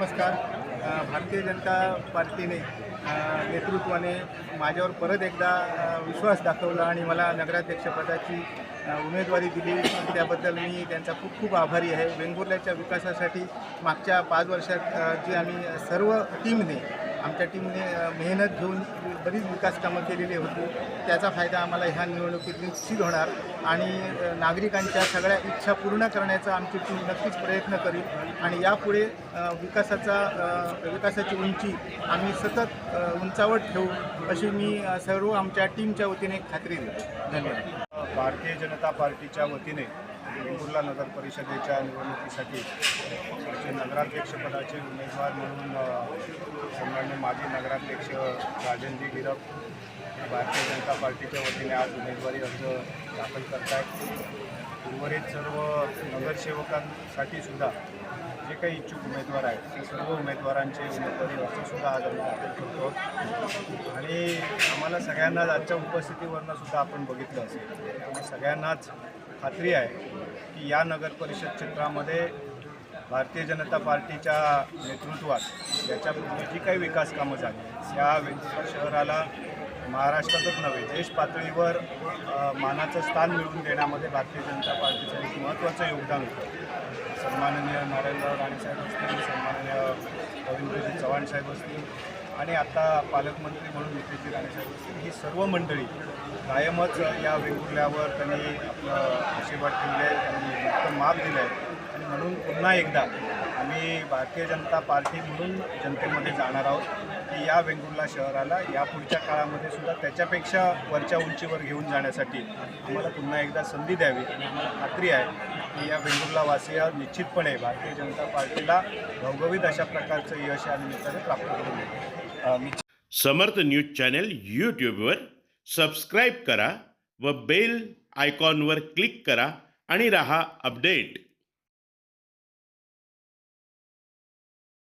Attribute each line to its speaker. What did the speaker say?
Speaker 1: नमस्कार. भारतीय जनता पार्टीने नेतृत्वाने माझ्यावर परत एकदा विश्वास दाखवला आणि मला नगराध्यक्षपदाची उमेदवारी दिली. त्याबद्दल मी त्यांचा खूप खूप आभारी आहे. वेंगुर्ल्याच्या विकासासाठी मागच्या पाच वर्षात जे जी आम्ही सर्व टीमने आमच्या टीमने मेहनत घेऊन बरीच विकास कामं केलेली होती. त्याचा फायदा आम्हाला ह्या निवडणुकीत निश्चित होणार. आणि नागरिकांच्या सगळ्या इच्छा पूर्ण करण्याचा आमची टीम नक्कीच प्रयत्न करील. आणि यापुढे विकासाचा विकासाची उंची आम्ही सतत उंचावर ठेवू अशी मी सर्व आमच्या टीमच्या वतीने खात्री देतो. धन्यवाद.
Speaker 2: भारतीय जनता पार्टीच्या वतीने वेंगुर्ला नगर परिषदेच्या निवडणुकीसाठी नगराध्यक्षपदाचे उमेदवार म्हणून अ, माजी नगराध्यक्ष राजनजी गिरप हे भारतीय जनता पार्टीच्या वतीने आज उमेदवारी अर्ज दाखल करत आहेत उर्वरित सर्व नगरसेवकांसाठी सुद्धा जे काही इच्छुक उमेदवार आहेत ते सर्व उमेदवारांचे उमेदवारी अर्जसुद्धा आज आम्ही दाखल करतो. आणि आम्हाला सगळ्यांनाच आजच्या उपस्थितीवरनं सुद्धा आपण बघितलं असेल. आम्हा सगळ्यांनाच खात्री आहे की या नगर परिषद क्षेत्रामध्ये भारतीय जनता पार्टीच्या नेतृत्वात याच्यापूर्वी जी काही विकास कामं झाली या शहराला महाराष्ट्रातच नव्हे देश पातळीवर मानाचं स्थान मिळवून देण्यामध्ये भारतीय जनता पार्टीचं एक महत्त्वाचं योगदान होतं. सन्माननीय नारायणराव राणेसाहेब असतील सन्माननीय रवींद्रजी चव्हाण साहेब असतील आणि आता पालकमंत्री म्हणून नितेशजी राणेसाहेब असतील ही सर्व मंडळी कायमच या वेगवेगळ्यावर त्यांनी आपलं आशीर्वाद ठेवले आहे त्यांनी माप दिलं आहे. आणि म्हणून पुन्हा एकदा आम्ही भारतीय जनता पार्टी म्हणून जनतेमध्ये जाणार आहोत की या वेंगुर्ला शहराला या पुढच्या काळामध्ये सुद्धा त्याच्यापेक्षा वरच्या उंचीवर घेऊन जाण्यासाठी आम्हाला पुन्हा एकदा संधी द्यावी. आणि आम्हाला खात्री आहे की या वेंगुर्लावासीय निश्चितपणे भारतीय जनता पार्टीला घवघवीत अशा प्रकारचं यश या निमित्ताने प्राप्त करून
Speaker 3: समर्थ न्यूज चॅनल यूट्यूबवर सबस्क्राईब करा व बेल आयकॉनवर क्लिक करा आणि रहा अपडेट.